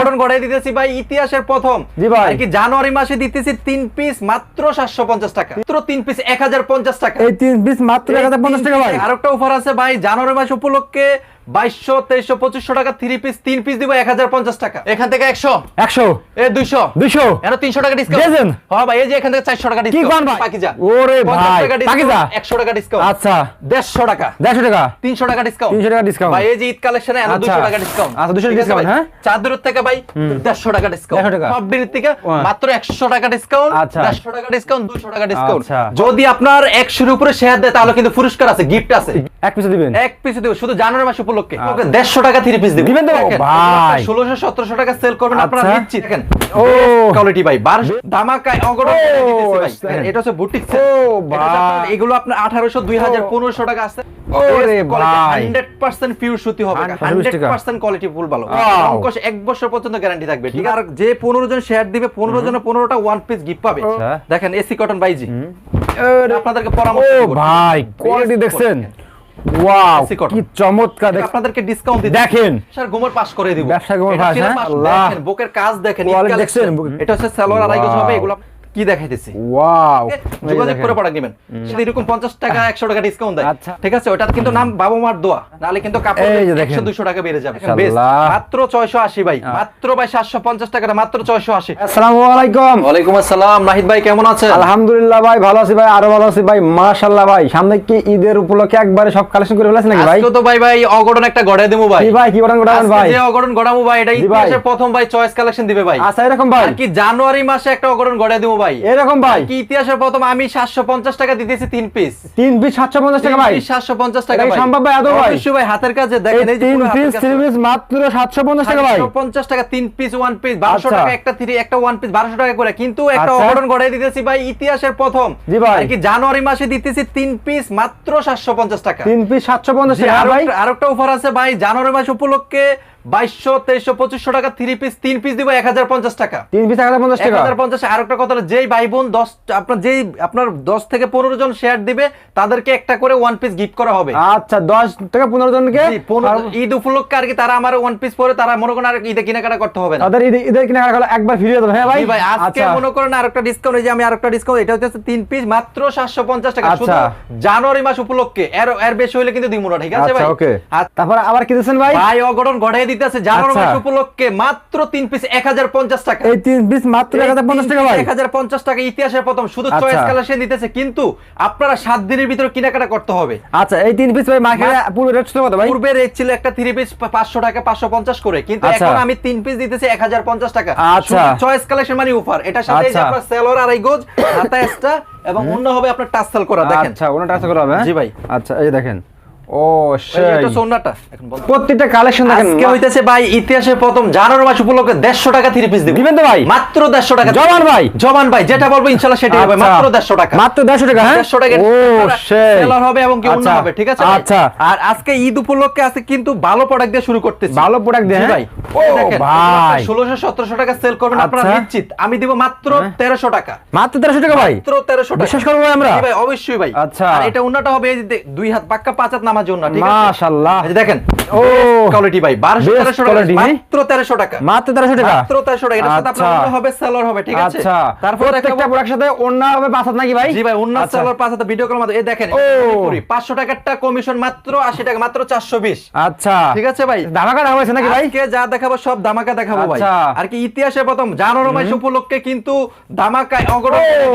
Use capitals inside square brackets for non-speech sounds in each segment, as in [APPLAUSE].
Order ঘটাই দিতেছি ভাই ইতিহাসের প্রথম। জি ভাই। আর কি জানুয়ারি মাসে দিতেছি তিন পিস মাত্র সাতশো পঞ্চাশ টাকা। মাত্র তিন পিস এক হাজার পঞ্চাশ টাকা। এই তিন পিস মাত্র এক হাজার পঞ্চাশ টাকা ভাই। আর একটা অফার আছে ভাই জানুয়ারি মাস উপলক্ষে বাইশশো তেইশশো পঁচিশশো টাকা থ্রি পিস তিন পিস দিব এক হাজার পঞ্চাশ টাকা। এখান থেকে একশো। একশো। এ দুইশো। দুইশো। এর তিনশো টাকা ডিসকাউন্ট হ্যাঁ ভাই এই যে এখান থেকে চারশো টাকা ডিসকাউন্ট পাকিজা। ওরে ভাই, পাকিজা? একশো টাকা ডিসকাউন্ট আচ্ছা। দেড়শো টাকা। দেড়শো টাকা? তিনশো টাকা ডিসকাউন্ট 300 টাকা discount। ভাই এই যে ঈদ কালেকশনে এনে আচ্ছা। দুশো টাকা ডিসকাউন্ট আচ্ছা, 200 discount, হ্যাঁ? চাদরের থেকে ভাই দেড়শো টাকা ডিসকাউন্ট 150 টাকা। সব দিনের থেকে মাত্র একশো টাকা ডিসকাউন্ট আচ্ছা। দেড়শো টাকা ডিসকাউন্ট দুশো টাকা ডিসকাউন্ট আচ্ছা। যদি আপনার একশোর উপরে শেয়ার দেয় তাহলে কিন্তু পুরস্কার আছে গিফট আছে। এক পিসে দিবেন। এক পিস দেবো। শুধু জানুয়ারি মাস উপলক্ষে আচ্ছা। ওকে দেড়শো টাকা থ্রি পিস দিবেন তো? ভাই। ষোলোশো সতেরোশো টাকা সেল করবেন আপনারা আচ্ছা। নিচ্ছি দেখেন ও। কোয়ালিটি ভাই বারোশো ধামাকায় অগরম ভাই এটা হচ্ছে বুটিক ও, ভাই। এগুলো আপনার আঠারোশো দুই হাজার পনেরোশো টাকা আছে ওরে ভাই। হান্ড্রেড পার্সেন্ট পিওর সুতি হবে 100 হান্ড্রেড টাকা। পার্সেন্ট কোয়ালিটি ফুল ভালো অঙ্কশ এক বছর পর্যন্ত গ্যারান্টি থাকবে ঠিক আর যে পনেরো জন শেয়ার দিবে পনেরো জন পনেরোটা ওয়ান পিস গিফট পাবে আচ্ছা। দেখেন এসি কটন বাইজি আপনাদেরকে পরামর্শ। ভাই কোয়ালিটি দেখছেন। ওয়াও কি চমৎকার আপনাদেরকে ডিসকাউন্ট দিই দেখেন। স্যার গোমর পাস করে দিব ব্যবসা গোমর পাস, হ্যাঁ? আল্লাহ। দেখেন বুকের কাজ দেখেন? এটা হচ্ছে সালোয়ার আড়াই গজ হবে. এগুলো কি দেখাইতেছি? ওয়াও যোগাযোগ করে প্রোডাক্ট নেবেন। সেটা এরকম পঞ্চাশ টাকা একশো টাকা ডিসকাউন্ট দেয়। আচ্ছা। ঠিক আছে? ওটার কিন্তু নাম বাবা মার দোয়া। নাহলে কিন্তু কাপড় এই যে দেখেন। একশো দুশো টাকা বেড়ে যাবে। মাত্র ছয়শো আশি ভাই। মাত্র ভাই সাতশো পঞ্চাশ টাকা মাত্র ছয়শো আশি। আসসালামু আলাইকুম। ওয়ালাইকুম আসসালাম। নাহিদ ভাই কেমন আছেন? আলহামদুলিল্লাহ ভাই ভালো আছি ভাই আরও ভালো আছি ভাই। মাশাআল্লাহ ভাই সামনে কি ঈদের উপলক্ষে একবারে সব কালেকশন করে ফেলেছেন নাকি ভাই? আজকে তো ভাই ভাই অগড়ন একটা গড়াই দেবো ভাই। কি ভাই কি গোটাবেন আজকে ভাই? যে অগড়ন গড়াবো ভাই এটা ইতিহাসের প্রথম ভাই চয়েস কালেকশন দিবে ভাই। আচ্ছা এরকম ভাই। কি জানুয়ারি মাসে একটা অগড়ন গড়াই দেবো ভাই? এরকম ভাই। কি ইতিহাসের প্রথম? আমি সাতশো পঞ্চাশ টাকা দিতেছি তিন পিস তিন পিস সাতশো পঞ্চাশ টাকা ভাই। সাতশো পঞ্চাশ টাকা ভাই। সম্ভব ভাই, এত ভাই? অবশ্যই ভাই হাতের কাছে দেখেন এই তিন পিস। থ্রি পিস মাত্র সাতশো পঞ্চাশ টাকা ভাই। 750 টাকা তিন পিস ওয়ান পিস বারোশো। টাকা একটা থ্রি একটা ওয়ান পিস টাকা করে। কিন্তু একটা আচ্ছা। অঘটন গড়াই দিতেছি ভাই ইতিহাসের প্রথম। জি ভাই। আর কি জানুয়ারি মাসে দিতেছি তিন পিস মাত্র সাতশো পঞ্চাশ টাকা। তিন পিস সাতশো পঞ্চাশ জি, টাকা আরও ভাই। একটা- একটা অফার আছে ভাই জানুয়ারি মাস উপলক্ষে বাইশশো তেইশশো পঁচিশশো টাকা থ্রি পিস তিন পিস দিব এক হাজার পঞ্চাশ টাকা। তিন পিস এক হাজার পঞ্চাশ টাকা? হাজার পঞ্চাশ আর একটা কথা যেই ভাই বোন দশ আপনার যেই আপনার দশ থেকে পনেরো জন শেয়ার দিবে তাদেরকে একটা করে ওয়ান পিস গিফট করা হবে। আচ্ছা দশ থেকে পনেরো জনকে? ঈদ উপলক্ষে আর কি তারা আমার ওয়ান পিস পরে তারা মনে করেন আর ঈদে কেনাকাটা করতে হবে না। তাদের ঈদের কিনা হলো একবার ফিরে যেতে হ্যাঁ ভাই? ভাই আজকে আচ্ছা। মনে করেন আরেকটা ডিসকাউন্ট এই যে আমি ডিসকাউন্ট এটা হচ্ছে তিন পিস মাত্র 750 টাকা। আচ্ছা। শুধু জানুয়ারি মাস উপলক্ষে এর এর বেশি হইলে কিন্তু দিমু না ঠিক আছে ভাই? আর তারপর আবার কি দিচ্ছেন ভাই? ভাই অগঠন গড়াই দিতেছে জানুয়ারি আচ্ছা। মাস উপলক্ষে মাত্র পিস 1050 টাকা এই তিন পিস মাত্র টাকা ভাই টাকা ইতিহাসের প্রথম শুধু আচ্ছা। চয়েস কালেকশন দিতেছে কিন্তু আপনারা দিনের ভিতরে কেনাকাটা করতে হবে আচ্ছা এই পিস ভাই মার্কেটে পুরো রেট ছিল কত ভাই পূর্বে রেট ছিল একটা পিস পাঁচশো টাকা পাঁচশো পঞ্চাশ করে কিন্তু আচ্ছা। এখন আমি তিন পিস দিতেছি এক হাজার পঞ্চাশ টাকা আচ্ছা। চয়েস কালেকশন মানে অফার এটার সাথে এই যে আচ্ছা। আপনার সেলর আর এই গোজ হাতা এক্সট্রা এবং অন্য হবে আপনার টাসেল করা দেখেন আচ্ছা করা হবে হ্যাঁ? জি ভাই। আচ্ছা এই দেখেন ও এই যে সেই। এটা সোনাটা এখন প্রত্যেকটা কালেকশন দেখেন আজকে হইতেছে ভাই ইতিহাসের প্রথম জানুয়ারি মাস উপলক্ষে দেড়শো টাকা থ্রি পিস দিবেন দিবেন তো ভাই। মাত্র দেড়শো টাকা জবান ভাই। জবান ভাই যেটা বলব ইনশাল্লাহ সেটাই হবে। মাত্র দেড়শো টাকা। মাত্র দেড়শো টাকা হ্যাঁ? দেড়শো টাকা ও সেলার হবে এবং কি অন্য। হবে ঠিক আছে আচ্ছা। আর আজকে ঈদ উপলক্ষে আছে কিন্তু ভালো প্রোডাক্ট দিয়ে শুরু করতেছি। ভালো প্রোডাক্ট দিয়ে, হ্যাঁ? ভাই। ও ভাই। ষোলোশো সতেরোশো টাকা সেল করবেন আপনারা আচ্ছা। নিশ্চিত। আমি দিব মাত্র হ্যাঁ। তেরোশো টাকা। মাত্র তেরোশো টাকা ভাই? মাত্র তেরোশো টাকা। বিশ্বাস করব ভাই আমরা? ভাই অবশ্যই ভাই। আচ্ছা। আর এটা অন্যটা হবে এই যে দুই হাত পাক্কা পাঁচ হাত নামার জন্য ঠিক আছে? মাশাআল্লাহ। দেখেন ও কোয়ালিটি ভাই বারোশো Best তেরোশো টাকা quality, হ্যাঁ? মাত্র তেরোশো টাকা। মাত্র তেরোশো টাকা? মাত্র তেরোশো টাকা এটার সাথে আপনার আচ্ছা। হবে সেলর হবে ঠিক আছে? আচ্ছা। তারপর প্রত্যেকটা প্রোডাক্ট সাথে অন্য হবে পাঁচ হাত নাকি ভাই? জি ভাই আচ্ছা। সেলর পাঁচ হাতে ভিডিও কল মাত্র এই দেখেন ও। পাঁচশো টাকারটা কমিশন মাত্র আশি টাকা মাত্র চারশো বিশ। আচ্ছা। ঠিক আছে ভাই? ধামাকা টাকা হয়েছে নাকি ভাই? আজকে যা দেখাবো সব ধামাকা দেখাবো ভাই। আচ্ছা। আর কি ইতিহাসে প্রথম জানুয়ারি মাস উপলক্ষে কিন্তু ধামাকায় অগরণ ও,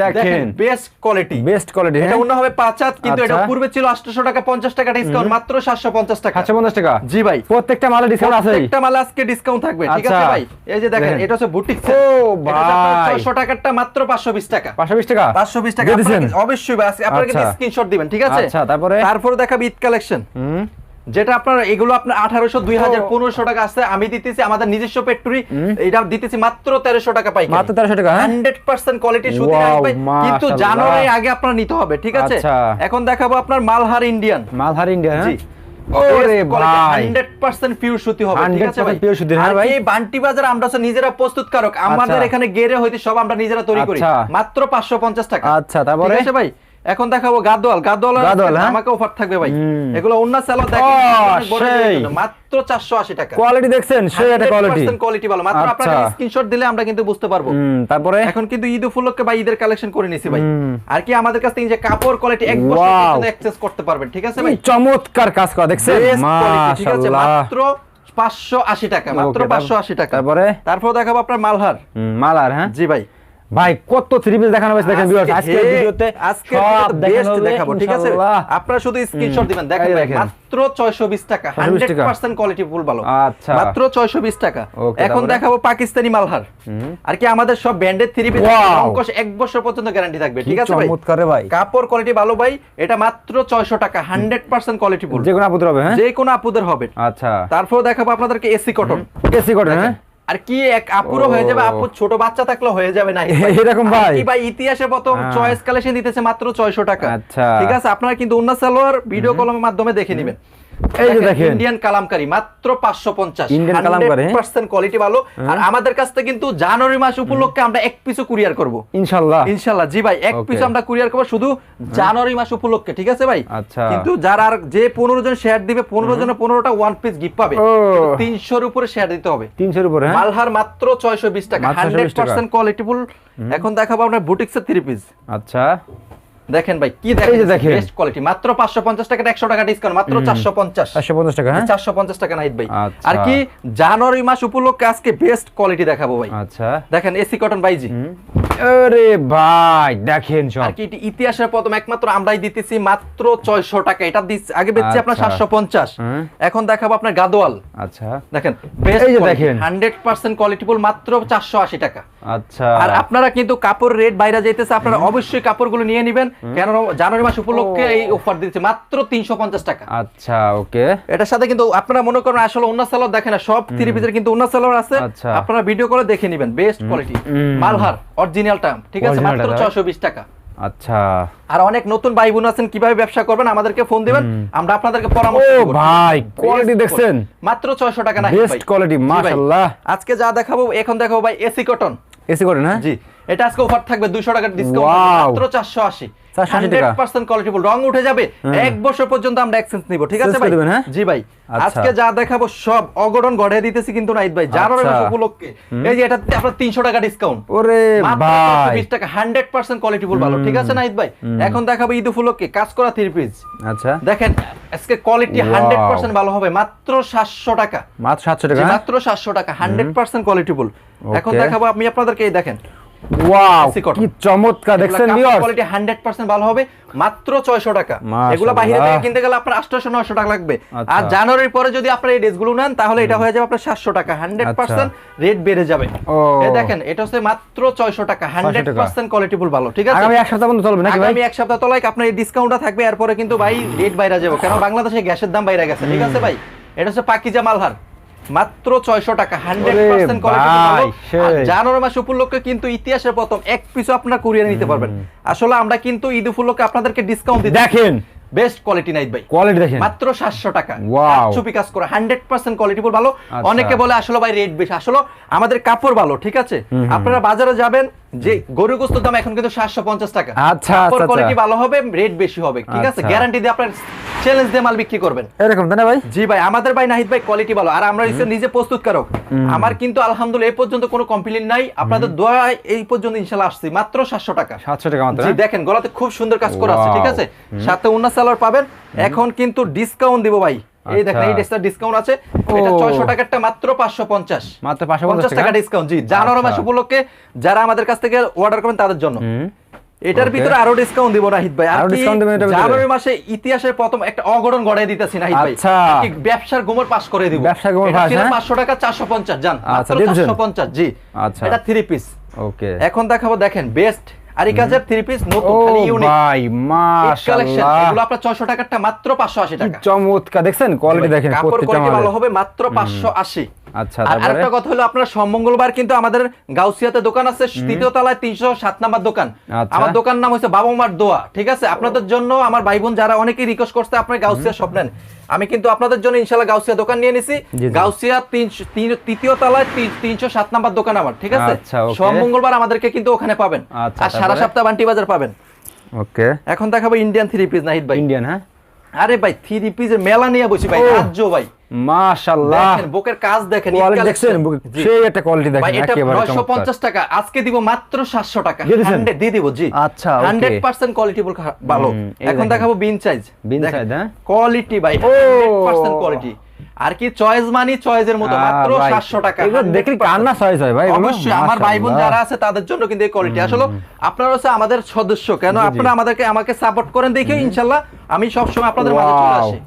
দেখেন। বেস্ট কোয়ালিটি বেস্ট কোয়ালিটি এটা হ্যাঁ? অন্য হবে পাঁচ হাত কিন্তু এটা আচ্ছা। পূর্বে ছিল 800 টাকা 50 টাকা ডিসকাউন্ট মাত্র 750 টাকা। সাতশো পঞ্চাশ টাকা? জি ভাই। প্রত্যেকটা মালে ডিসকাউন্ট আছে প্রত্যেকটা মালে আজকে ডিসকাউন্ট থাকবে ঠিক আছে আচ্ছা। ভাই? এই যে দেখেন। এটা হচ্ছে বুটিক ও ভাই। 600 টাকারটা মাত্র 520 টাকা। পাঁচশো বিশ টাকা? 520 টাকা। দিয়ে দিছেন? আপনারা- অবশ্যই ভাই আপনারা আচ্ছা। স্ক্রিনশট দিবেন ঠিক আছে? আচ্ছা, তারপরে? তারপরে দেখাবি ঈদ কালেকশন যেটা আপনার এগুলো আপনার আঠারোশো দুই হাজার পনেরোশো টাকা আছে। আমি দিতেছি আমাদের নিজস্ব ফ্যাক্টরি এটা দিতেছি মাত্র তেরোশো টাকা পাই মাত্র তেরোশো টাকা হ্যাঁ? হান্ড্রেড পার্সেন্ট কোয়ালিটি সুতি আসবে কিন্তু জানুয়ারি আগে আপনার নিতে হবে ঠিক আছে? আচ্ছা। এখন দেখাবো আপনার মালহার ইন্ডিয়ান মালহার হ্যাঁ? জি। ওরে ভাই। হান্ড্রেড পার্সেন্ট পিওর সুতি হবে ঠিক আছে ভাই? pure সুতি, হ্যাঁ ভাই। এই বান্টি বাজার আমরা হচ্ছে নিজেরা প্রস্তুতকারক আমাদের আচ্ছা। এখানে গেরে হইতে সব আমরা নিজেরা তৈরি করি। আচ্ছা। মাত্র পাঁচশো পঞ্চাশ টাকা। আচ্ছা, তারপরে? ঠিক আছে ভাই? এখন দেখাবো গাদোয়াল। গাদোয়াল গাদোয়াল, হ্যাঁ? আমাকে অফার থাকবে ভাই। এগুলো অন্য সেলার দেখেন। মাত্র 480 টাকা। কোয়ালিটি দেখছেন? সেই একটা কোয়ালিটি কোয়ালিটি ভালো। মাত্র আচ্ছা। আপনারা স্ক্রিনশট দিলে আমরা কিন্তু বুঝতে পারব। তারপরে? এখন কিন্তু ঈদ উপলক্ষে বা ঈদের কালেকশন করে নিছি ভাই। আর কি আমাদের কাছ থেকে যে কাপড় কোয়ালিটি এক বছর পর্যন্ত এক্সেস করতে পারবেন ঠিক আছে ভাই? চমৎকার কাজ করা দেখছেন? মাশাআল্লাহ। মাত্র 580 টাকা মাত্র Okay, তার- 580 টাকা। তারপরে? তারপর দেখাবো আপনার মালহার। মালহার হ্যাঁ? জি ভাই। ভাই কত থ্রি পিস দেখানো হয়েছে দেখেন ভিউয়ার্স আজকে ভিডিওতে আজকে বেস্ট দেখাবো ঠিক আছে? আপনারা শুধু স্ক্রিনশট দিবেন দেখেন। মাত্র 620 টাকা 100% কোয়ালিটি ফুল ভালো। আচ্ছা। মাত্র 620 টাকা। এখন দেখাবো পাকিস্তানি মালহার। আর কি আমাদের সব ব্র্যান্ডের থ্রি পিস. অঙ্কশ এক বছর পর্যন্ত গ্যারান্টি থাকবে ঠিক আছে ভাই? চমৎকার ভাই। কাপড় কোয়ালিটি ভালো ভাই এটা মাত্র 600 টাকা 100% কোয়ালিটি ফুল। যে কোনো আপুদের হবে হ্যাঁ? যে কোনো আপুদের হবে। আচ্ছা। তারপর দেখাবো আপনাদেরকে এসি কটন এসি কটন হ্যাঁ? আর কি এক আপুরও ও। হয়ে যাবে আপু ছোট বাচ্চা থাকলে হয়ে যাবে না [LAUGHS] এরকম ভাই? কি ভাই ইতিহাসে প্রথম হ্যাঁ। চয়েস কালেকশন দিতেছে মাত্র 600 টাকা আচ্ছা। ঠিক আছে আপনারা কিন্তু অন্য সালোয়ার ভিডিও কলমের মাধ্যমে দেখে নেবেন এই যে দেখেন। ইন্ডিয়ান কালামকারি মাত্র 550 Indian কালামকারী, হ্যাঁ? 100% কোয়ালিটি ভালো। আর আমাদের কাছ থেকে কিন্তু জানুয়ারি মাস উপলক্ষে আমরা এক পিসও কুরিয়ার করব। ইনশাআল্লাহ ইনশাআল্লাহ জি ভাই এক পিস আমরা কুরিয়ার করব শুধু জানুয়ারি মাস উপলক্ষে ঠিক আছে ভাই? আচ্ছা। কিন্তু যারা আর যে 15 জন শেয়ার দিবে 15 জনের 15টা ওয়ান পিস গিফট পাবে। ও। 300 এর উপরে শেয়ার দিতে হবে। তিনশোর উপরে হ্যাঁ। মালহার মাত্র 620 টাকা মাত্র 620 টাকা। 100% কোয়ালিটিফুল এখন দেখাবো আপনার বুটিক্সের থ্রি পিস আচ্ছা। দেখেন ভাই কি দেখেন? দেখেন। বেস্ট কোয়ালিটি মাত্র 550 টাকা 100 টাকা ডিসকাউন্ট মাত্র 450 চারশো পঞ্চাশ। টাকা হ্যাঁ? 450 টাকা নাইট ভাই। আচ্ছা। আর কি জানুয়ারি মাস উপলক্ষে আজকে বেস্ট কোয়ালিটি দেখাবো ভাই। আচ্ছা। দেখেন এসি কটন বাইজি আরে ভাই দেখেন সব। আর কি ইতিহাসের প্রথম একমাত্র আমরাই দিতেছি মাত্র 600 টাকা। এটা দিচ্ছি আগে বেচছি আপনার আচ্ছা। 750 এখন দেখাবো আপনার গাদোয়াল। আচ্ছা। দেখেন বেস্ট এই যে দেখেন। 100% কোয়ালিটিফুল মাত্র 480 টাকা। আচ্ছা। আর আপনারা কিন্তু কাপড় রেট বাইরে যাইতেছে আপনারা অবশ্যই কাপড়গুলো নিয়ে নেবেন। জানুয়ারি মাস উপলক্ষে এই অফার দিচ্ছে মাত্র 350 টাকা। আচ্ছা ওকে। এটার সাথে কিন্তু আপনারা মনে করেন আসলে অন্য সালোয়ার দেখেন না সব থ্রি পিসের কিন্তু অন্য সালোয়ার আছে। আচ্ছা। আপনারা ভিডিও করে দেখে নেবেন বেস্ট কোয়ালিটি মালহার অরিজিনাল টার্ম ঠিক আছে? মাত্র টা, 620 টাকা। আচ্ছা। আর অনেক নতুন ভাই বোন আছেন কীভাবে ব্যবসা করবেন আমাদেরকে ফোন দিবেন। আমরা আপনাদেরকে পরামর্শ দেব। ভাই কোয়ালিটি দেখছেন? মাত্র 600 টাকা না বেস্ট কোয়ালিটি মাশাআল্লাহ। আজকে যা দেখাবো এখন দেখাবো ভাই এসি কটন এসি কটন না জি। এটা আজকে অফার থাকবে 200 টাকার ডিসকাউন্ট মাত্র 480 480 টাকা। 100% কোয়ালিটিফুল রং উঠে যাবে। এক বছর পর্যন্ত আমরা এক্সচেঞ্জ নিব ঠিক আছে ভাই? করে দিবেন, হ্যাঁ? জি ভাই। আচ্ছা। আজকে যা দেখাবো সব অগড়ন গড়ে দিতেছি কিন্তু নাইত ভাই। জানুয়ারি আচ্ছা। উপলক্ষে। এই যে এটাতে আপনার 300 টাকা ডিসকাউন্ট ওরে ভাই। 20 টাকা 100% কোয়ালিটিফুল ভালো ঠিক আছে নাইত ভাই? এখন দেখাবো ঈদ উপলক্ষে কাজ করা থ্রি পিস আচ্ছা। দেখেন আজকে কোয়ালিটি Wow! 100% ভালো হবে মাত্র 700 টাকা। মাত্র সাতশো জি, টাকা হ্যাঁ? মাত্র 700 টাকা 100% কোয়ালিটিফুল এখন দেখাবো আমি আপনাদেরকে এই দেখেন। ওয়াও কি চমৎকার দেখছেন ভিউয়ার্স কোয়ালিটি 100% ভালো হবে মাত্র 600 টাকা। এগুলো বাইরে থেকে কিনতে গেলে আপনার 800 900 টাকা লাগবে। আচ্ছা। আর জানুয়ারির পরে যদি আপনারা এই ড্রেসগুলো নেন তাহলে এটা হয়ে যাবে আপনার 700 টাকা। 100% রেট বেড়ে যাবে। আচ্ছা। এই দেখেন এটা হচ্ছে মাত্র 600 টাকা। 100% কোয়ালিটিফুল ভালো ঠিক আছে? আগামী এক সপ্তাহ পর্যন্ত চলবে নাকি ভাই? আগামী এক সপ্তাহ তলায় আপনার এই ডিসকাউন্টটা থাকবে? এরপরে কিন্তু ভাই রেট বাইরে যাবে। কারণ বাংলাদেশে গ্যাসের দাম বাইরে গেছে ঠিক আছে ভাই? এটা হচ্ছে পাকিজা মালহার। মাত্র 600 টাকা 100% কোয়ালিটি ভাই, ভালো। আর সেই। জানুয়ারি মাস উপলক্ষে কিন্তু ইতিহাসের প্রথম এক পিসও আপনারা কুরিয়ার নিতে পারবেন। আসলে আমরা কিন্তু ঈদ উপলক্ষে আপনাদেরকে ডিসকাউন্ট দিই দেখেন। বেস্ট কোয়ালিটি নাইট ভাই। কোয়ালিটি দেখেন। মাত্র 700 টাকা। Wow! কাজ করা 100% কোয়ালিটি ভালো। আচ্ছা। অনেকে বলে আসলে ভাই রেট বেশি। আসলে আমাদের কাপড় ভালো ঠিক আছে? আপনারা বাজারে যাবেন যে গরু গোস্ত দাম এখন কিন্তু 750 টাকা। আচ্ছা, আচ্ছা, কোয়ালিটি আচ্ছা। ভালো হবে রেট বেশি হবে ঠিক আছে। গ্যারান্টি দিয়ে আপনার চ্যালেঞ্জ দিয়ে মাল বিক্রি করবেন। এরকম তাই না ভাই? জি ভাই আমাদের ভাই নাহিদ ভাই কোয়ালিটি ভালো। আর আমরা নিজে প্রস্তুতকারক। আমার কিন্তু আলহামদুলিল্লাহ এই পর্যন্ত কোনো কমপ্লেইন নাই। আপনাদের দোয়া এই পর্যন্ত ইনশাআল্লাহ আসছি। মাত্র 700 টাকা। সাতশো টাকা মাত্র জি হ্যাঁ? দেখেন গলাতে খুব সুন্দর কাজ করা আছে ঠিক আছে? সাথে উন্না সালোয়ার পাবেন। এখন কিন্তু ডিসকাউন্ট দিব ভাই। এই দেখেন আচ্ছা। এই ড্রেসটার ডিসকাউন্ট আছে। এটা ও। 600 টাকারটা মাত্র 550 মাত্র পাঁচশো পঞ্চাশ টাকা ডিসকাউন্ট জি জানুয়ারি মাস আচ্ছা। উপলক্ষে যারা আমাদের কাছ থেকে অর্ডার করবেন তাদের জন্য। এটার ভিতরে আরও ডিসকাউন্ট দিব নাহিদ ভাই। আরও discount দিবেন এটার জানুয়ারি মাসে ইতিহাসের প্রথম একটা অঘটন গড়াই দিতেছি নাহিদ ভাই। আচ্ছা। কি ব্যবসার গোমর পাস করে দিব। ব্যবসার গোমর পাস, হ্যাঁ? 500 টাকা 450 জান। আচ্ছা, মাত্র দিয়ে দিছেন? 450 জি। আচ্ছা। এটা থ্রি পিস ওকে এখন দেখাবো দেখেন বেস্ট আর এই কাজের থ্রি পিস নতুন খালি ইউনিক ভাই কালেকশন এগুলো মাশাআল্লাহ। আপনার 600 টাকারটা মাত্র 580 কি টাকা। চমৎকার দেখছেন? কোয়ালিটি দেখেন প্রত্যেকটা ভালো হবে মাত্র 580 আচ্ছা আর আরেকটা কথা হলো আপনার মঙ্গলবার কিন্তু আমাদের গাউসিয়াতে দোকান আছে তৃতীয় তলায় তিনশো সাত নাম্বার দোকান। আচ্ছা। আমার দোকান নাম হচ্ছে বাবা মার দোয়া ঠিক আছে? আপনাদের জন্য আমার ভাই বোন যারা অনেকেই রিকোয়েস্ট করছে আপনার গাউসিয়া শপ নেন। আমি কিন্তু আপনাদের জন্য ইনশাল্লাহ গাউসিয়া দোকান নিয়ে নিছি। গাউসিয়া তৃতীয় তলায় তিনশো সাত নাম্বার দোকান আমার ঠিক আছে? আচ্ছা। সব মঙ্গলবার আমাদেরকে কিন্তু ওখানে পাবেন। আর সারা? সপ্তাহ বান্টি বাজার পাবেন। ওকে। এখন দেখাবো ইন্ডিয়ান থ্রি পিস নাহিদ ভাই। ইন্ডিয়ান হ্যাঁ? আরে ভাই থ্রি পিসের মেলা নিয়ে বসি ভাই। রাজ্য ভাই। মাশাআল্লাহ বুকের কাজ দেখেন। দেখছেন? সেই একটা কোয়ালিটি দেখেন এটা টাকা আজকে দিব মাত্র সাতশো টাকা। 100 দিয়ে দিব জি। আচ্ছা, কোয়ালিটি ভালো। এখন দেখাবো বিন সাইজ বিন size, হ্যাঁ? কোয়ালিটি ভাই ও। হান্ড্রেড পার্সেন্ট কোয়ালিটি আর কি চয়েস মানি চয়েসের মতো মাত্র ভাই, সাতশো টাকা। এগুলো দেখলে 100% কান্না চয়েস হয় ভাই অবশ্যই আমার ভাই বোন যারা আছে তাদের জন্য কিন্তু এই কোয়ালিটি আসলে আপনারা হচ্ছে আমাদের সদস্য কেন। আপনারা আমাদেরকে আমাকে সাপোর্ট করেন দেখে ইনশাল্লাহ আমি সবসময় আপনাদের মাঝে চলে আসি।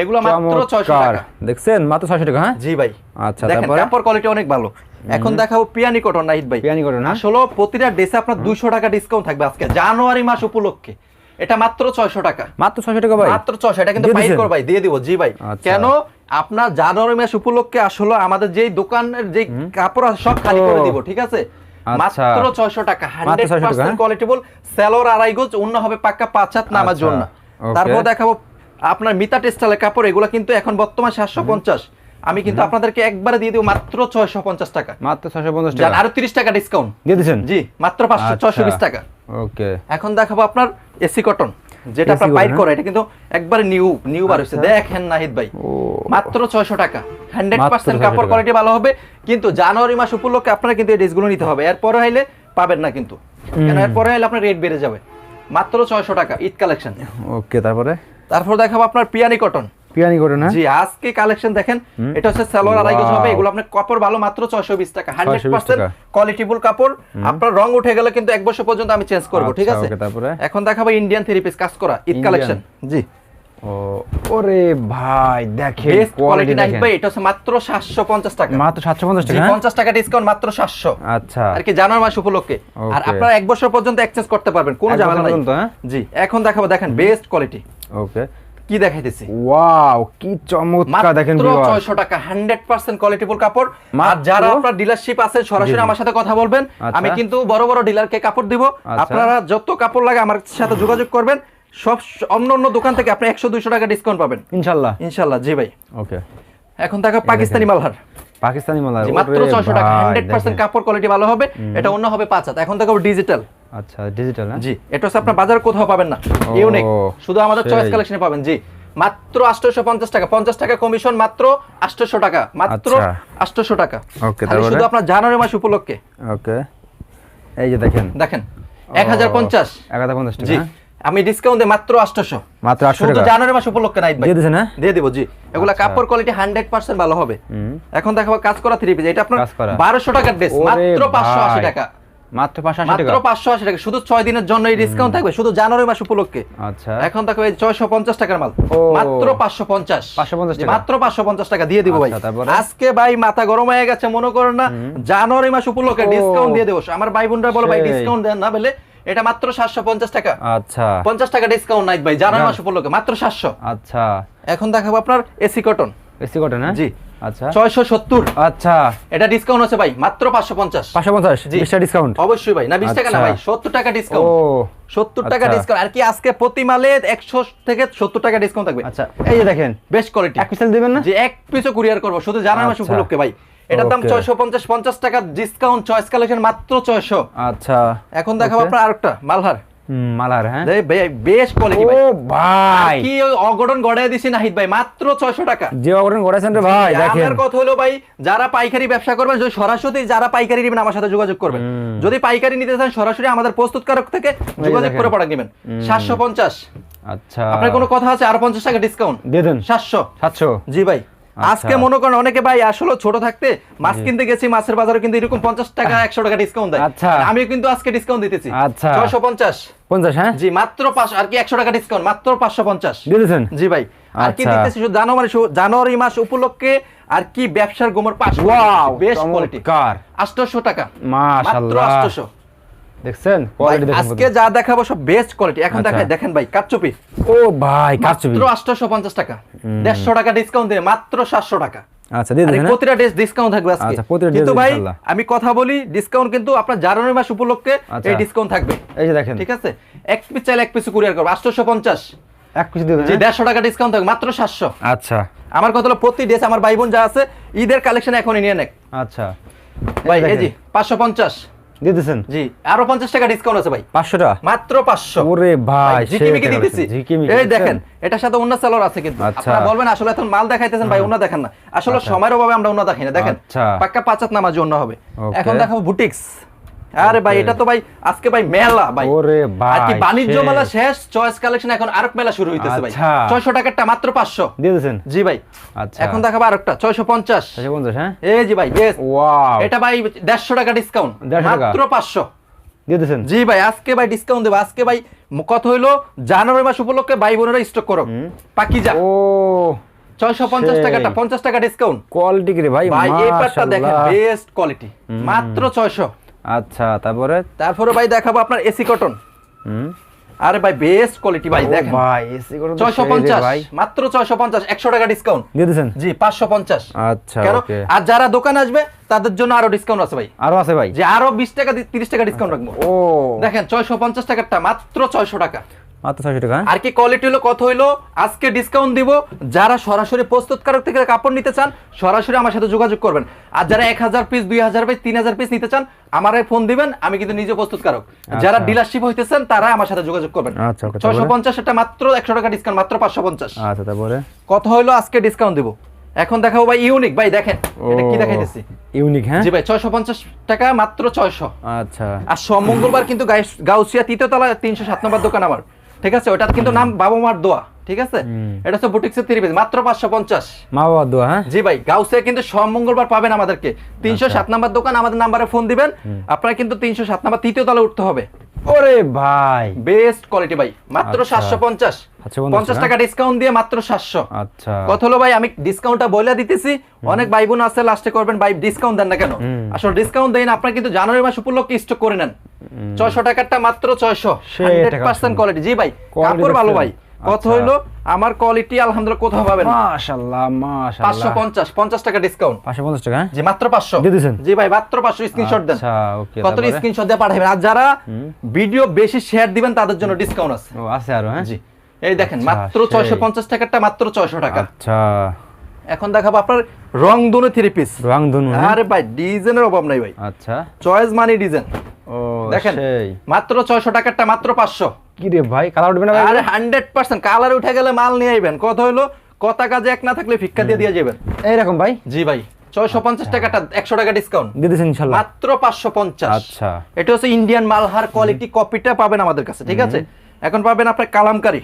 এগুলো মাত্র ছয়শো চমৎকার। টাকা। দেখছেন? মাত্র 600 টাকা হ্যাঁ? জি ভাই। আচ্ছা, দেখেন তারপরে? কাপড় কোয়ালিটি অনেক ভালো। এখন দেখাবো পিয়ানি কটন নাহিদ ভাই। পিয়ানি cotton, হ্যাঁ? আসলে প্রতিটা ড্রেসে আপনার 200 টাকা ডিসকাউন্ট থাকবে আজকে জানুয়ারি মাস উপলক্ষে। এটা মাত্র 600 টাকা। মাত্র 600 টাকা ভাই। মাত্র 600 এটা কিন্তু ভাই দিয়ে দিব জি ভাই। আচ্ছা। কেন? আপনার জানুয়ারি মাস উপলক্ষে আসলে আমাদের যেই দোকানের যে কাপড় সব খালি করে দিব ঠিক আছে? আচ্ছা। মাত্র 600 টাকা মাত্র 600 টাকা, 100% হ্যাঁ? কোয়ালিটিবল সেলর আড়াই গজ অন্য হবে পাক্কা পাঁচ হাত নামার আচ্ছা, জন্য। তারপর দেখাবো আপনার মিতা টেক্সটাইলের কাপড় এগুলো কিন্তু এখন বর্তমান 750 আমি কিন্তু আপনাদেরকে একবারে দিয়ে দেব মাত্র 650 টাকা। মাত্র 650 পঞ্চাশ টাকা। আরও 30 টাকা ডিসকাউন্ট দিয়ে দিছেন? জি মাত্র 500 আচ্ছা। 620 টাকা। ওকে। এখন দেখাবো আপনার এসি কটন যেটা আপনার হ্যাঁ? করে এটা কিন্তু একবারে নিউ নিউ বার হচ্ছে। দেখেন নাহিদ ভাই মাত্র 600 টাকা। 100% 600 কাপড় কোয়ালিটি ভালো হবে কিন্তু জানুয়ারি মাস উপলক্ষে আপনারা কিন্তু এই ড্রেসগুলো নিতে হবে। এরপরে হইলে পাবেন না কিন্তু। কেন? এরপরে হইলে আপনার রেট বেড়ে যাবে। মাত্র 600 টাকা ঈদ কালেকশন ওকে তারপরে? তারপর দেখাবো আপনার পিয়ানি কটন পিয়ানি করে না? জি আজকে কালেকশন দেখেন এটা হচ্ছে সালোয়ার আড়াই গজ হবে এগুলো আপনার কাপড় ভালো মাত্র 620 টাকা 100% কোয়ালিটিফুল কাপড়। আপনার রং উঠে গেলে কিন্তু এক বছর পর্যন্ত আমি চেঞ্জ করব ঠিক আচ্ছা, আছে? এখন দেখাবো ইন্ডিয়ান থ্রি পিস কাজ করা ঈদ কালেকশন জি। ওরে ভাই দেখেন কোয়ালিটি কোয়ালিটি নাই ভাই এটা হচ্ছে মাত্র 750 টাকা। মাত্র 750 টাকা হ্যাঁ? 50 টাকা ডিসকাউন্ট মাত্র 700 আচ্ছা। আর কি জানুয়ারি মাস উপলক্ষে। আর. আপনারা এক বছর পর্যন্ত এক্সচেঞ্জ করতে পারবেন কোনো ঝামেলা নাই। হ্যাঁ? জি এখন দেখাবো দেখেন বেস্ট কোয়ালিটি ওকে। কি দেখাইতেছি? ওয়াও কি চমৎকার দেখেন মাত্র 600 টাকা 100% কোয়ালিটিফুল কাপড়। আর যারা আপনার ডিলারশিপ আছে সরাসরি। আমার সাথে কথা বলবেন। আচ্ছা। আমি কিন্তু বড় বড় ডিলারকে কাপড় দিব। আচ্ছা। আপনারা যত কাপড় লাগে আমার সাথে যোগাযোগ করবেন। সব অন্য অন্য দোকান থেকে আপনি 100 200 টাকা ডিসকাউন্ট পাবেন। ইনশাআল্লাহ ইনশাআল্লাহ জি ভাই। ওকে এখন দেখা পাকিস্তানি মালহার। পাকিস্তানি মালার জি, মাত্র 600 টাকা 100% কাপড় কোয়ালিটি ভালো হবে। এটা অন্য হবে পাঁচ হাত। এখন দেখাবো ডিজিটাল আচ্ছা ডিজিটাল হ্যাঁ? জি এটা হচ্ছে আপনার বাজার কোথাও পাবেন না ইউনিক। শুধু আমাদের চয়েস। কালেকশনে পাবেন জি। মাত্র 850 টাকা 50 টাকা কমিশন মাত্র 800 টাকা মাত্র আচ্ছা। 800 টাকা। তারপরে? শুধু আপনার জানুয়ারি মাস উপলক্ষে। ওকে এই যে দেখেন। দেখেন 1050 1050 টাকা জি হ্যাঁ? আমি ডিসকাউন্ট দেই মাত্র 800 মাত্র 800 শুধু জানুয়ারি মাস উপলক্ষে নাই ভাই দিয়ে দিয়েছেন হ্যাঁ? দিয়ে দিব জি। এগুলা আচ্ছা। কাপড় কোয়ালিটি 100% ভালো হবে। এখন দেখাবো কাজ করা থ্রি পিস এটা আপনার কাজ করা। 1200 টাকার ড্রেস মাত্র 580 ভাই। টাকা। মাত্র 580 মাত্র 580 টাকা। শুধু 6 দিনের জন্য এই ডিসকাউন্ট থাকবে শুধু জানুয়ারি মাস উপলক্ষে। আচ্ছা। এখন এই 650 টাকার মাল। মাত্র 550 550 টাকা। মাত্র 550 টাকা দিয়ে দিব ভাই। আচ্ছা, আজকে ভাই মাথা গরম হয়ে গেছে মনে করেন না জানুয়ারি মাস উপলক্ষে ডিসকাউন্ট দিয়ে দেবো। আমার ভাই বোনরা বলো ভাই ডিসকাউন্ট দেন না বলে এটা মাত্র 750 টাকা। আচ্ছা। 50 টাকা ডিসকাউন্ট নাই ভাই জানুয়ারি মাস উপলক্ষে মাত্র 700 আচ্ছা। এখন দেখাবো আপনার এসি কটন। এসি কটন হ্যাঁ? জি। আচ্ছা। 670 আচ্ছা। এটা ডিসকাউন্ট আছে ভাই মাত্র 550 550 জি। 20 টাকা ডিসকাউন্ট অবশ্যই ভাই। না 20 টাকা না আচ্ছা। ভাই 70 টাকা ও ডিসকাউন্ট 70 টাকা আচ্ছা। ডিসকাউন্ট আর কি আজকে প্রতি মালে 100 থেকে 70 টাকা ডিসকাউন্ট থাকবে। আচ্ছা এই যে দেখেন বেস্ট কোয়ালিটি এক পিস দিবেন না? যে এক পিসও কুরিয়ার করব। শুধু জানার মাস। উপলক্ষে ভাই। এটার দাম Okay. ছয়শো পঞ্চাশ পঞ্চাশ টাকা ডিসকাউন্ট চয়েস কালেকশন মাত্র ছয়শো। আচ্ছা। এখন দেখাবো. আপনার আরেকটা মালহার। মালার হ্যাঁ? কোয়ালিটি ও ভাই! কি অঘটন গড়াই দিছি নাহিদ ভাই মাত্র ছয়শো টাকা। যে করেছেন রে ভাই দেখেন। আমার কথা হলো ভাই যারা পাইকারি ব্যবসা করবেন যদি সরাসরি যারা পাইকারি নেবেন আমার সাথে যোগাযোগ করবেন। যদি পাইকারি নিতে চান সরাসরি আমাদের প্রস্তুতকারক থেকে যোগাযোগ করে প্রোডাক্ট নেবেন। সাতশো পঞ্চাশ। আচ্ছা। আপনার কোনো কথা আছে? আর পঞ্চাশ টাকা ডিসকাউন্ট দিয়ে দেন। সাতশো। 700 জি ভাই। আজকে মনে করেন অনেকে ভাই আসলে ছোট থাকতে মাছ কিনতে গেছি মাছের বাজারে কিন্তু এরকম পঞ্চাশ টাকা একশো টাকা ডিসকাউন্ট দেয়। আচ্ছা। আমি কিন্তু আজকে ডিসকাউন্ট দিতেছি। আচ্ছা। ছয়শো পঞ্চাশ। 50 হ্যাঁ? জি মাত্র পাঁচ আর কি একশো টাকা ডিসকাউন্ট মাত্র পাঁচশো পঞ্চাশ। দিয়ে দিয়েছেন জি ভাই। আর কি আচ্ছা। দিতেছি শুধু জানুয়ারি জানুয়ারি মাস উপলক্ষে আর কি ব্যবসার গোমর পাঁচ ওয়াও বেস্ট কোয়ালিটি কার আটশোশো টাকা। মাত্র মাশাআল্লাহ আটশোশো। দেখছেন? কোয়ালিটি দেখেন আজকে যা দেখাবো সব বেস্ট কোয়ালিটি এখন আচ্ছা। দেখাই দেখেন ভাই কাচ্চপি। ও ভাই কারচুপি মাত্র 850 টাকা। 150 টাকা ডিসকাউন্ট দিয়ে মাত্র 700 টাকা। আচ্ছা দিয়ে দেন হ্যাঁ? প্রতিটা ড্রেস ডিসকাউন্ট থাকবে আজকে। আচ্ছা, কিন্তু ভাই আমি কথা বলি ডিসকাউন্ট কিন্তু আপনার জানুয়ারি মাস উপলক্ষে এই আচ্ছা। ডিসকাউন্ট থাকবে। এই যে দেখেন। ঠিক আছে? এক পিস চাইলে এক পিস কুরিয়ার করব। 850 এক পিস 150 হ্যাঁ? টাকা ডিসকাউন্ট থাকবে মাত্র 700 আচ্ছা। আমার কথা হলো প্রতি ড্রেস আমার ভাই বোন যা আছে ঈদের কালেকশন এখনই নিয়ে নেক। আচ্ছা। ভাই এই জি 550 দিতেছেন? জি আরও 50 টাকা ডিসকাউন্ট আছে ভাই। 500 টাকা মাত্র 500 ওরে ভাই জিকিমিকি দিতেছি। এই দেখেন এটার সাথে অন্য সেলর আছে কিন্তু। আপনারা বলবেন আসলে এখন মাল দেখাইতেছেন ভাই অন্য দেখেন না। আসলে সময়ের অভাবে আমরা অন্য দেখাই না। দেখেন পাক্কা পাঁচাত নামাজ অন্য হবে। এখন দেখাবো বুটিক্স আরে ভাই এটা তো ভাই আজকে ভাই মেলা ভাই। ওরে ভাই, আর কি বাণিজ্য। মেলা শেষ চয়েস কালেকশন এখন আরেক মেলা শুরু হইতেছে ভাই। আচ্ছা। ছয়শো টাকারটা মাত্র পাঁচশো। দিয়ে দিচ্ছেন জি ভাই। আচ্ছা। এখন দেখাবো আরেকটা ছয়শো পঞ্চাশ। চারশো পঞ্চাশ হ্যাঁ? এই জি ভাই ওয়াও এটা ভাই দেড়শো টাকা ডিসকাউন্ট মাত্র পাঁচশো। দিয়ে দিচ্ছেন জি ভাই আজকে ভাই ডিসকাউন্ট দেবো। আজকে ভাই কত হইল? জানুয়ারি মাস উপলক্ষে ভাই বোনেরা স্টক করো। পাকিজা। ও। ছয়শো পঞ্চাশ সেই। টাকাটা পঞ্চাশ টাকা ডিসকাউন্ট কোয়ালিটি কি রে ভাই? ভাই এই পার্টটা দেখেন বেস্ট কোয়ালিটি মাত্র ছয়শো। আচ্ছা তারপরে? তারপরে ভাই দেখাবো আপনার এসি কটন। হুম। আরে ভাই বেস্ট কোয়ালিটি ভাই দেখেন। ভাই এসি কটন তো ছয়শো সেই রে পঞ্চাশ ভাই। মাত্র ছয়শো পঞ্চাশ একশো টাকা ডিসকাউন্ট দিয়ে দেন জি পাঁচশো পঞ্চাশ। আচ্ছা কেন? আর যারা দোকান আসবে তাদের জন্য আরও ডিসকাউন্ট আছে ভাই। আরও আছে ভাই? যে আরও বিশ টাকা তিরিশ টাকা ডিসকাউন্ট রাখব। ও। দেখেন ছয়শো পঞ্চাশ টাকারটা মাত্র ছয়শো টাকা। মাত্র ছয়শো টাকা হ্যাঁ? আর কি কোয়ালিটি হলো কত হইল আজকে ডিসকাউন্ট দিব। যারা সরাসরি প্রস্তুতকারক থেকে কাপড় নিতে চান সরাসরি আমার সাথে যোগাযোগ করবেন। আর যারা পিস দুই হাজার পিস নিতে চান আমার ফোন দিবেন আমি কিন্তু নিজে প্রস্তুতকারক। যারা ডিলারশিপ হইতেছেন তারা আমার সাথে যোগাযোগ করবেন। আচ্ছা, এটা মাত্র একশো টাকা ডিসকাউন্ট মাত্র আচ্ছা তারপরে? কত হইল আজকে ডিসকাউন্ট দিব। এখন দেখাবো ভাই ইউনিক ভাই দেখেন এটা কি দেখাইতেছি? ইউনিক হ্যাঁ? জি ভাই টাকা মাত্র ছয়শো। আচ্ছা। আর মঙ্গলবার কিন্তু গাউসিয়া তৃতীয় তলা তিনশো সাত নম্বর দোকান আমার। ঠিক আছে? ওটার কিন্তু নাম বাবা মার দোয়া ঠিক আছে? এটা হচ্ছে বুটিক্সের থ্রি পিস মাত্র পাঁচশো পঞ্চাশ। মা বাবা দোয়া হ্যাঁ? জি ভাই গাউসে কিন্তু সব মঙ্গলবার পাবেন আমাদেরকে। তিনশো সাত নাম্বার দোকান আমাদের নাম্বারে ফোন দিবেন। আপনারা কিন্তু তিনশো সাত নাম্বার তৃতীয় তলে উঠতে হবে। ওরে ভাই। বেস্ট কোয়ালিটি ভাই মাত্র আচ্ছা। সাতশো পঞ্চাশ। 750 পঞ্চাশ টাকা ডিসকাউন্ট দিয়ে মাত্র সাতশো। আচ্ছা। কত হলো ভাই আমি ডিসকাউন্টটা বলে দিতেছি। অনেক ভাই বোন আছে লাস্টে করবেন ভাই ডিসকাউন্ট দেন না কেন? আসলে ডিসকাউন্ট দেন আপনারা কিন্তু জানুয়ারি মাস উপলক্ষে স্টক করে নেন। ছয়শো টাকারটা মাত্র ছয়শো। সে হান্ড্রেড টাকা পার্সেন্ট শুনুন। কোয়ালিটি জি ভাই কাপড় ভালো ভাই। কত আচ্ছা। হইল? আমার কোয়ালিটি আলহামদুলিল্লাহ কোথাও পাবেন মাশাআল্লাহ মাশাআল্লাহ। পঞ্চাশ পঞ্চাশ টাকা ডিসকাউন্ট পাঁচশো পঞ্চাশ টাকা হ্যাঁ? জি মাত্র পাঁচশো। দিয়ে দিবেন জি ভাই মাত্র পাঁচশো স্ক্রিনশট দেন। আচ্ছা ওকে কত স্ক্রিনশট দিয়ে পাঠাবেন? আর যারা ভিডিও বেশি শেয়ার দিবেন তাদের জন্য ডিসকাউন্ট আছে। ও আছে আরও হ্যাঁ? জি। এই দেখেন আচ্ছা, মাত্র সেই। ছয়শো পঞ্চাশ টাকারটা মাত্র ছয়শো টাকা। আচ্ছা। এখন দেখাবো আপনার রং দুনো থ্রি পিস রং ধনু হ্যাঁ? আরে ভাই ডিজাইনের অভাব নাই ভাই। আচ্ছা। চয়েস মানি ডিজাইন ও দেখেন মাত্র ছয়শো টাকারটা মাত্র পাঁচশো। কি রে ভাই কালার উঠবে না ভাই আরে হান্ড্রেড পার্সেন্ট কালার উঠে গেলে মাল নিয়ে আইবেন। কত হইল কথা কাজে এক না থাকলে ভিক্ষা দিয়ে দিয়ে যাবেন। এইরকম ভাই? জি ভাই ছয়শো পঞ্চাশ টাকাটা একশো টাকা ডিসকাউন্ট দিয়ে দিচ্ছেন ইনশাল্লাহ। মাত্র পাঁচশো পঞ্চাশ। আচ্ছা। এটা হচ্ছে ইন্ডিয়ান মালহার কোয়ালিটি কপিটা পাবেন আমাদের কাছে ঠিক আছে? এখন পাবেন আপনার কালামকারি।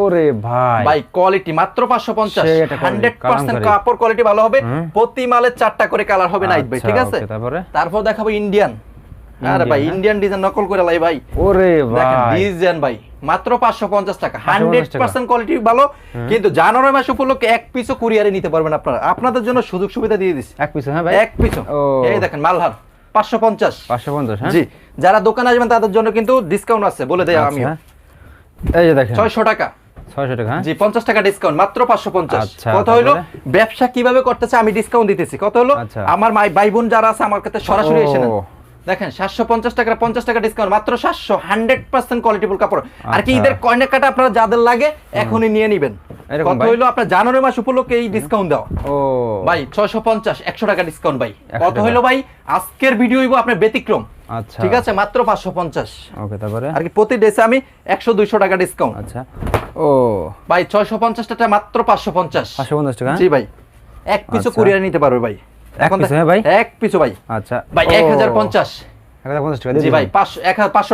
ওরে ভাই। ভাই কোয়ালিটি মাত্র পাঁচশো পঞ্চাশ। সেই একটা quality, হান্ড্রেড পার্সেন্ট কালামকারী। কাপড় কোয়ালিটি ভালো হবে। প্রতি মালের চারটা করে কালার হবে নাইট ভাই আচ্ছা, ঠিক আছে? তারপরে? তারপর দেখাবো ইন্ডিয়ান আরে ভাই? ইন্ডিয়ান ডিজাইন নকল করে লাই ভাই। ওরে দেখেন ভাই। ডিজাইন ভাই মাত্র পাঁচশো পঞ্চাশ টাকা। 550 হান্ড্রেড টাকা। পার্সেন্ট কোয়ালিটি ভালো কিন্তু জানুয়ারি মাস উপলক্ষে এক পিসও কুরিয়ারে নিতে পারবেন আপনারা। আপনাদের জন্য সুযোগ সুবিধা দিয়ে দিচ্ছি। এক পিস হ্যাঁ ভাই? এক এই দেখেন মালহার পাঁচশো পঞ্চাশ। পাঁচশো পঞ্চাশ হ্যাঁ? জি যারা দোকানে আসবেন তাদের জন্য কিন্তু ডিসকাউন্ট আছে বলে দেয় আমি আচ্ছা। এই যে দেখেন। ছয়শো টাকা। ছয়শো টাকা হ্যাঁ? জি পঞ্চাশ টাকা ডিসকাউন্ট মাত্র পাঁচশো পঞ্চাশ। আচ্ছা, কত হলো ব্যবসা কীভাবে করতেছে আমি ডিসকাউন্ট দিতেছি। কত হলো আচ্ছা। আমার মাই ভাই বোন যারা আছে আমার কাছে সরাসরি এসে নেন। দেখেন সাতশো পঞ্চাশ টাকা পঞ্চাশ টাকা ডিসকাউন্ট মাত্র সাতশো হান্ড্রেড পার্সেন্ট কোয়ালিটিফুল কাপড়। আর কি আচ্ছা। ঈদের কয়না কাটা আপনারা যাদের লাগে এখনই নিয়ে নিবেন। এরকম কত হইল আপনার জানুয়ারি মাস উপলক্ষে এই ডিসকাউন্ট দেওয়া। ও। ভাই ছয়শো পঞ্চাশ একশো টাকা ডিসকাউন্ট ভাই। কত হইল ভাই আজকের ভিডিও হইব আপনার ব্যতিক্রম। আচ্ছা। ঠিক আছে? মাত্র পাঁচশো পঞ্চাশ। ওকে তারপরে? আর কি প্রতি আমি একশো দুইশো টাকা ডিসকাউন্ট আচ্ছা। ও। ভাই ছয়শো পঞ্চাশ টাকা মাত্র পাঁচশো পঞ্চাশ। পাঁচশো পঞ্চাশ টাকা? জি ভাই। এক পিছু আচ্ছা। কুরিয়ার নিতে পারবে ভাই। এক হ্যাঁ ভাই? এক পিছু ভাই। আচ্ছা। ভাই টাকা জি ভাই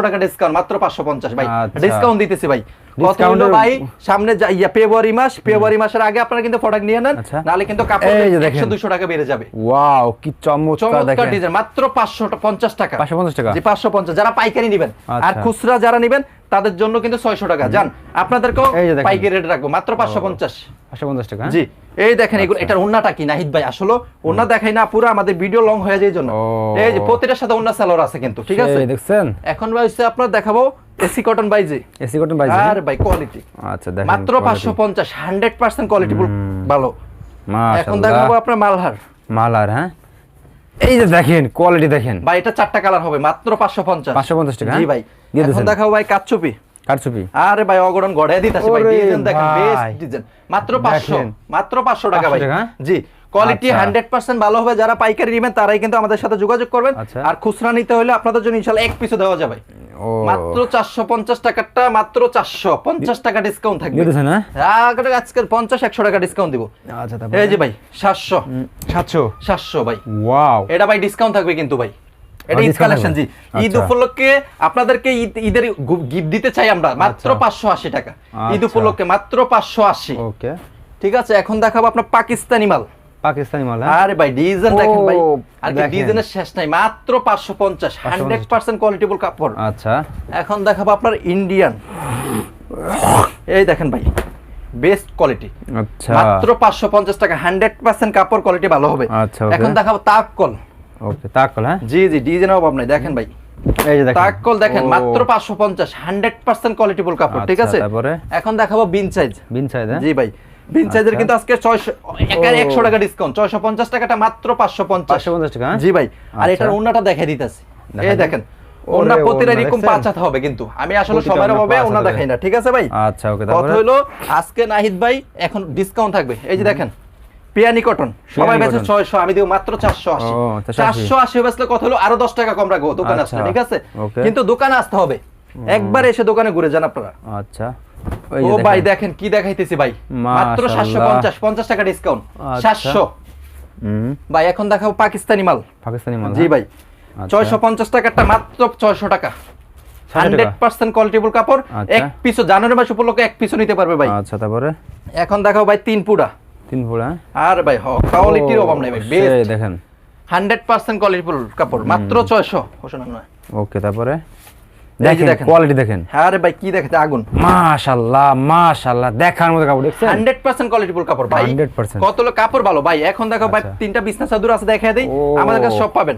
টাকা ডিসকাউন্ট মাত্র ভাই। আচ্ছা। ডিসকাউন্ট দিতেছি ভাই। কত হলো ভাই সামনে যা- ফেব্রুয়ারি মাস ফেব্রুয়ারি মাসের আগে আপনারা কিন্তু প্রোডাক্ট নিয়ে নেন আচ্ছা। কিন্তু কাপড় টাকা বেড়ে যাবে। ওয়াও কি চমৎকার চমৎকার দেখেন। ডিজাইন মাত্র টাকা। জি যারা পাইকারি নেবেন। আর। খুচরা যারা নেবেন তাদের জন্য কিন্তু ছয়শো টাকা। যান আপনাদেরকেও পাইকারি রেট রাখব মাত্র পাঁচশো পঞ্চাশ। পাঁচশো পঞ্চাশ টাকা হ্যাঁ? জি এই দেখেন এগুলো আচ্ছা। এটার ওন্নাটা কি? নাহিদ ভাই আসলে দেখাই না পুরো আমাদের ভিডিও লং হয়ে যায় জন্য। এই যে প্রতিটার সাথে আছে কিন্তু ঠিক আছে? দেখছেন? এখন ভাই হচ্ছে আপনার দেখাবো এসি কটন বাইজি এসি কটন বাইজ আর ভাই কোয়ালিটি আচ্ছা দেখেন মাত্র কোয়ালিটি ভালো। এখন দেখাবো আপনার মালহার। মালার হ্যাঁ? এই যে দেখেন কোয়ালিটি দেখেন। ভাই এটা চারটা কালার হবে মাত্র পাঁচশো পঞ্চাশ। 550 টাকা, জি হ্যাঁ? ভাই এখন দেখাও দেখাবো ভাই কাচ্চুপি কারচুপি। আরে ভাই অগড়ন গড়াই দিতেছে ভাই ডিজাইন দেখেন। বেস্ট ডিজাইন মাত্র 500 মাত্র 500 টাকা ভাই। টাকা? জি। কোয়ালিটি। হান্ড্রেড পার্সেন্ট ভালো হবে যারা পাইকারি নেবেন তারাই কিন্তু আমাদের সাথে যোগাযোগ করবেন। আচ্ছা। আর খুচরা নিতে হলে আপনাদের জন্য ইনশাল্লাহ এক পিছু দেওয়া যাবে। মাত্র চারশো পঞ্চাশ টাকারটা মাত্র চারশো পঞ্চাশ টাকা ডিসকাউন্ট থাকবে। না আগে আজকের পঞ্চাশ একশো টাকা ডিসকাউন্ট দিব। আচ্ছা এই যে ভাই সাতশো। সাতশো? সাতশো ভাই। ওয়াও। এটা ভাই ডিসকাউন্ট থাকবে কিন্তু ভাই। এটা ঈদ কালেকশন জি। ঈদ আচ্ছা। উপলক্ষে আপনাদেরকে ঈদ ঈদের গিফট দিতে চাই আমরা মাত্র। পাঁচশো আশি টাকা। ঈদ। উপলক্ষে মাত্র পাঁচশো আশি। ওকে। ঠিক আছে এখন দেখাবো আপনার পাকিস্তানি মাল। পাকিস্তানি মাল হ্যাঁ? আরে ভাই ডিজাইন দেখেন ভাই। আর কি। ডিজাইনের শেষ নাই মাত্র পাঁচশো পঞ্চাশ হান্ড্রেড পার্সেন্ট কোয়ালিটিবল কাপড়। আচ্ছা। এখন দেখাবো আপনার ইন্ডিয়ান। এই দেখেন ভাই বেস্ট কোয়ালিটি। আচ্ছা। মাত্র পাঁচশো পঞ্চাশ টাকা হান্ড্রেড পার্সেন্ট কাপড় কোয়ালিটি ভালো হবে। আচ্ছা, এখন দেখাবো তাককল। ওকে তাকল হ্যাঁ? জি জি ডিজাইনের অভাব নাই দেখেন ভাই। এই যে দেখেন। তাককল দেখেন মাত্র পাঁচশো পঞ্চাশ হান্ড্রেড পার্সেন্ট কোয়ালিটিবল কাপড় ঠিক আচ্ছা, আছে? তারপরে? এখন দেখাবো বিন সাইজ। বিন সাইজ হ্যাঁ? জি ভাই আচ্ছা। কিন্তু আজকে ছয়শো একার ও। একশো টাকা ডিসকাউন্ট ছয়শো পঞ্চাশ টাকাটা মাত্র পাঁচশো পঞ্চাশ। পাঁচশো পঞ্চাশ টাকা হ্যাঁ? জি ভাই। আর আচ্ছা। এটার ওনাটা দেখাই দিতেছি। এই দেখেন ওরে, ওনা প্রতিটা এরকম? হবে কিন্তু। আমি আসলে পাঁচ দেখাই না ঠিক আছে ভাই? আচ্ছা ওকে কথা হলো আজকে নাহিদ ভাই এখন ডিসকাউন্ট থাকবে। এই যে দেখেন পিয়ানি কটন সবাই পিয়ানি বেচে ছয়শো আমি দিব মাত্র চারশো আশি। ও, 480 চারশো আশি বেচলে কথা হলো আরও দশ টাকা কম রাখব দোকানে আচ্ছা, ঠিক আছে? কিন্তু দোকানে আসতে হবে। একবার এসে দোকানে ঘুরে যান আপনারা। আচ্ছা। ও ভাই দেখেন। কি দেখাইতেছি ভাই? মাত্র সাতশো মাশাআল্লাহ। পঞ্চাশ পঞ্চাশ টাকা ডিসকাউন্ট আচ্ছা। সাতশো। হুম। ভাই এখন দেখাবো পাকিস্তানি মাল। পাকিস্তানি মাল জি হ্যাঁ? ভাই। আচ্ছা। ছয়শো পঞ্চাশ টাকারটা মাত্র ছয়শো টাকা। হান্ড্রেড পার্সেন্ট কোয়ালিটিবল কাপড়। আচ্ছা। এক পিসও জানুয়ারি মাস উপলক্ষে এক পিসও নিতে পারবে ভাই। আচ্ছা তারপরে? এখন দেখাও ভাই তিন পুরা। তিন ফুল হ্যাঁ? আর ভাই হ কোয়ালিটির অভাব নেই ভাই। বেস্ট দেখেন। হান্ড্রেড পার্সেন্ট কোয়ালিটিফুল কাপড় মাত্র ছয়শো। হোসেন নয় ওকে তারপরে? দেখেন। কোয়ালিটি দেখেন। আরে ভাই কি দেখতে আগুন। মাশাআল্লাহ মাশাআল্লাহ দেখার মতো কাপড় দেখছেন? কোয়ালিটিফুল কাপড় ভাই। 100% কত লোক কাপড় ভালো ভাই। এখন দেখো ভাই আচ্ছা। তিনটা বিছনা চাদর আছে দেই। আমাদের কাছে সব পাবেন।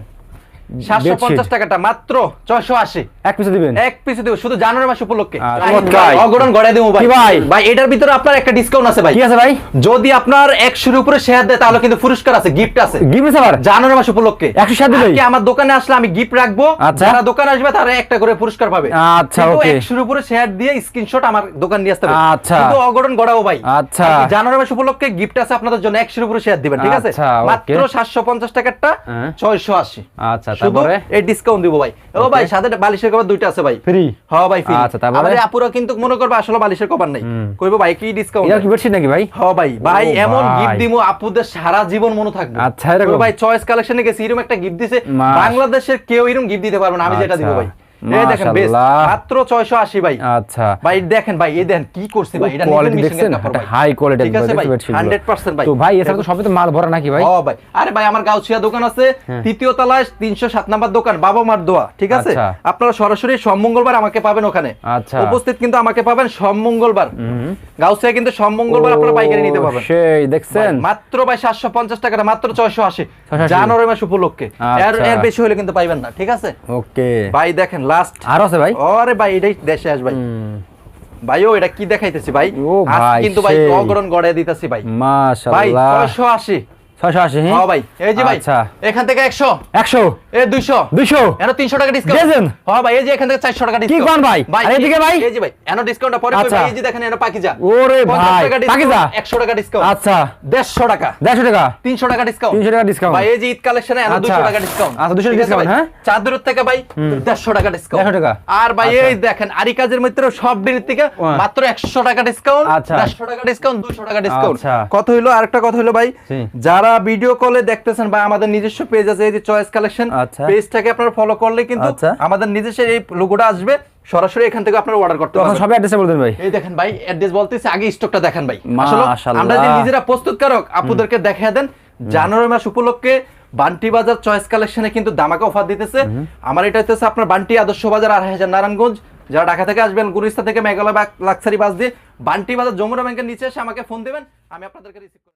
সাতশো পঞ্চাশ Bedsheet। টাকাটা মাত্র ছয়শো আশি এক পিছু দিবেন এক পিস দেবো শুধু জানুয়ারি মাস উপলক্ষে আচ্ছা। ভাই। ভাই, দেবো ভাই ভাই? ভাই এটার ভিতরে আপনার একটা ডিসকাউন্ট আছে ভাই কি আছে ভাই যদি আপনার একশোর উপরে শেয়ার দেয় তাহলে কিন্তু পুরস্কার আছে গিফট আছে গিফট আছে আবার জানুয়ারি মাস উপলক্ষে 100 share দিলেই? আমার দোকানে আসলে আমি গিফট রাখব আচ্ছা। যারা দোকানে আসবে তারা একটা করে পুরস্কার পাবে আচ্ছা, okay. 100 উপরে শেয়ার দিয়ে স্ক্রিনশট আমার দোকান নিয়ে আসতে হবে আচ্ছা। কিন্তু অগরণ গড়াবো ভাই আচ্ছা। জানুয়ারি মাস উপলক্ষে গিফট আছে আপনাদের জন্য 100 উপরে শেয়ার দিবেন ঠিক আছে আচ্ছা. মাত্র 750 টাকারটা হ্যাঁ। 680 আচ্ছা তারপরে? এই ডিসকাউন্ট দিব ভাই। ও ভাই সাথে বালিশের কভার দুইটা আছে ভাই। ফ্রি হ্যাঁ ভাই ফ্রি আচ্ছা, তারপরে? আপুরা কিন্তু মনে করবে আসলে বালিশের কভার নাই। কইবো ভাই কি ডিসকাউন্ট এটা কি বেডশিট নাকি ভাই? ভাই ভাই এমন গিফট দিমু আপুদের সারা জীবন মনে থাকবে। আচ্ছা, এরকম? ভাই চয়েস কালেকশনে গেছি এরকম একটা গিফট দিছে। বাংলাদেশের কেউ এরকম গিফট দিতে পারবে না আমি যেটা দিব আচ্ছা, ভাই। এই দেখেন বেশ মাত্র 680 ভাই। আচ্ছা। ভাই দেখেন ভাই এই দেখেন কি করছে ভাই এটা কোয়ালিটি দেখছেন? মেশিনের কাপড় ভাই। হাই কোয়ালিটি ঠিক আছে ভাই 100% ভাই। তো ভাই এছাড়া তো সবই তো মাল ভরা নাকি ভাই? ও ভাই আরে ভাই আমার গাউছিয়া দোকান আছে। তৃতীয় তলায় 307 নাম্বার দোকান বাবা মার দোয়া ঠিক আছে। আপনারা সরাসরি সোম মঙ্গলবার আমাকে পাবেন ওখানে। আচ্ছা। উপস্থিত কিন্তু আমাকে পাবেন সোম মঙ্গলবার। গাউছিয়া কিন্তু সোম মঙ্গলবার আপনারা পাইকারি নিতে পারবেন। সেই দেখছেন? মাত্র ভাই সাতশো পঞ্চাশ টাকাটা মাত্র ছয়শো আশি। 680 জানুয়ারি মাস উপলক্ষে। এর আচ্ছা। এর বেশি হলে কিন্তু পাইবেন না ঠিক আছে? ওকে। ভাই দেখেন লাস্ট আর আছে ভাই? আরে ভাই এটাই দেশে আস ভাই ভাইও এটা কি দেখাইতেছি ভাই? আজ কিন্তু ভাই অগ্রণ গড়ে দিতেছি ভাই। ভাই মাশাআল্লাহ ভাই আশি। ছয়শো আশি হ্যাঁ ভাই। এই যে ভাই আচ্ছা। এখান থেকে একশো। একশো? এ দুইশো। দুইশো? এন তিনশো টাকা ডিসকাউন্ট হ্যাঁ ভাই এই যে এখান থেকে চারশো টাকা ডিসকাউন্ট কোন ভাই? আর এদিকে ভাই? এই যে ভাই এন ডিসকাউন্টটা পরে আচ্ছা। ভাই? এই যে দেখেন এন পাকিজা। ওরে ভাই, পাকিজা? ডিসকাউন্ট একশো টাকা ডিসকাউন্ট আচ্ছা। দেড়শো টাকা। দেড়শো টাকা? তিনশো টাকা ডিসকাউন্ট 300 টাকা discount। ভাই এই যে ঈদ কালেকশনে এনে আচ্ছা। 200 টাকা ডিসকাউন্ট আচ্ছা, 200 discount, হ্যাঁ? চাদরের থেকে ভাই 150 টাকা ডিসকাউন্ট 150 টাকা। আর ভাই আচ্ছা। এই দেখেন আরি কাজের মধ্যে সব ডিলের থেকে মাত্র 100 টাকা ডিসকাউন্ট আচ্ছা। 150 টাকা ডিসকাউন্ট 200 টাকা ডিসকাউন্ট আচ্ছা। কত হইল আরেকটা কথা হইল ভাই যারা ভিডিও কলে দেখতেছেন ভাই আমাদের নিজস্ব পেজ আছে এই যে চয়েস কালেকশন। পেজটাকে আপনারা ফলো করলে কিন্তু আচ্ছা। আমাদের নিজস্ব এই লোগোটা আসবে সরাসরি এখান থেকে আপনারা অর্ডার করতে পারবেন। সবাই অ্যাড্রেসে বলতেন ভাই। এই দেখেন ভাই অ্যাড্রেস বলতেছে আগে স্টকটা দেখেন ভাই। মাশাআল্লাহ। আমরা যে নিজেরা প্রস্তুতকারক আপুদেরকে দেখায় দেন জানুয়ারি মাস উপলক্ষে বান্টি বাজার চয়েস কালেকশনে কিন্তু দামাকা অফার দিতেছে। আমার এটা হচ্ছে আপনার বান্টি আদর্শ বাজার আড়াই হাজার নারায়ণগঞ্জ। যারা ঢাকা থেকে আসবেন গুরিস্তা থেকে মেঘালয় লাক্সারি বাস দিয়ে বান্টি বাজার যমুনা ব্যাংকের নিচে এসে আমাকে ফোন দেবেন আমি আপনাদেরকে রিসিভ